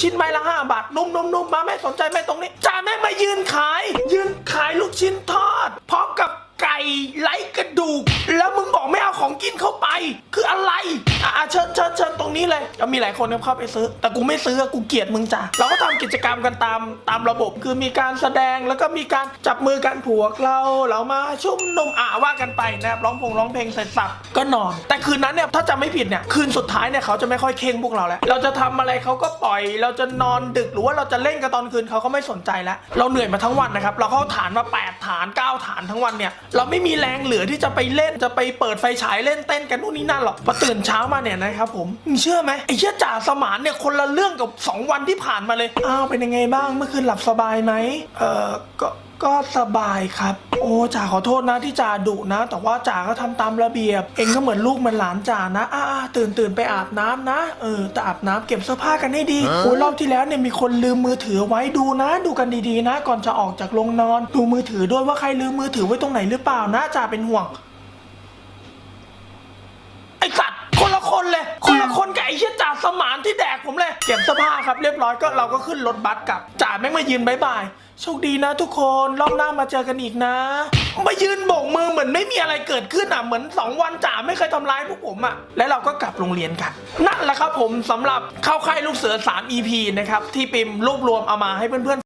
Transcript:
ชิ้นไม้ละห้าบาท นุ่มๆๆมาแม่สนใจแม่ตรงนี้จ้าแม่มายืนขาย ยืนขายลูกชิ้นทอด พร้อมกับไก่ไร้กระดูก แล้วมึงบอกไม่เอาของกินเข้าไป คืออะไร อะเชิญเชิญเชิญ นี้เลยก็มีหลายคนเข้าไปซื้อ แต่กูไม่ซื้อกูเกลียดมึงจ้ะเราก็ทำกิจกรรมกันตามตามระบบคือมีการแสดงแล้วก็มีการจับมือกันผัวเราเรามาชุ่มนุมอ่าว่ากันไปนะครับร้องพงร้องเพลงเสร็จสับก็นอน แต่คืนนั้นเนี่ยถ้าจำไม่ผิดเนี่ยคืนสุดท้ายเนี่ยเขาจะไม่ค่อยเข่งพวกเราแล้ว เราจะทำอะไรเขาก็ปล่อย เราจะนอนดึกหรือว่าเราจะเล่นกันตอนคืนเขาก็ไม่สนใจแล้ว เราเหนื่อยมาทั้งวันนะครับเราเข้าฐานมา8 ฐาน9ฐานทั้งวันเนี่ยเราไม่มีแรงเหลือที่จะไปเล่นจะไปเปิดไฟฉายเล่นเต้นกันนู่นนี่นั่นหรอกพอตื่นเช้ามาเนี่ยนะครับผมเชื่อไหมไอ้เชี่ยจ่าสมานเนี่ยคนละเรื่องกับ 2 วันที่ผ่านมาเลยอ้าวเป็นยังไงบ้างเมื่อคืนหลับสบายไหมเออก็ ก็สบายครับ โอ้จ่าขอโทษนะที่จ่าดุนะ แต่ว่าจ่าก็ทำตามระเบียบ เองก็เหมือนลูกเหมือนหลานจ่านะอ่าๆตื่นตื่นไปอาบน้ำนะ เออแต่อาบน้ำเก็บเสื้อผ้ากันให้ดีโอ้ยรอบที่แล้วเนี่ยมีคนลืมมือถือไว้ดูนะ ดูกันดีๆนะ ก่อนจะออกจากโรงนอน ดูมือถือด้วยว่าใครลืมมือถือไว้ตรงไหนหรือเปล่านะจ่าเป็นห่วงไอสัตว์คนละคนเลย คนละคนกับไอ้เชี่ยจ่า เลยเก็บเสื้อผ้าครับเรียบร้อยก็เราก็ขึ้นรถบัสกลับจ่าแม่งมายืนบายบายโชคดีนะทุกคนรอบหน้ามาเจอกันอีกนะมายืนโบกมือเหมือนไม่มีอะไรเกิดขึ้นอะเหมือนสองวันจ่าไม่เคยทำร้ายพวกผมอะแล้วเราก็กลับโรงเรียนกัน นั่นแหละครับผมสำหรับเข้าค่ายลูกเสือ 3 EP นะครับที่ปิมรวบรวมเอามาให้เพื่อนๆ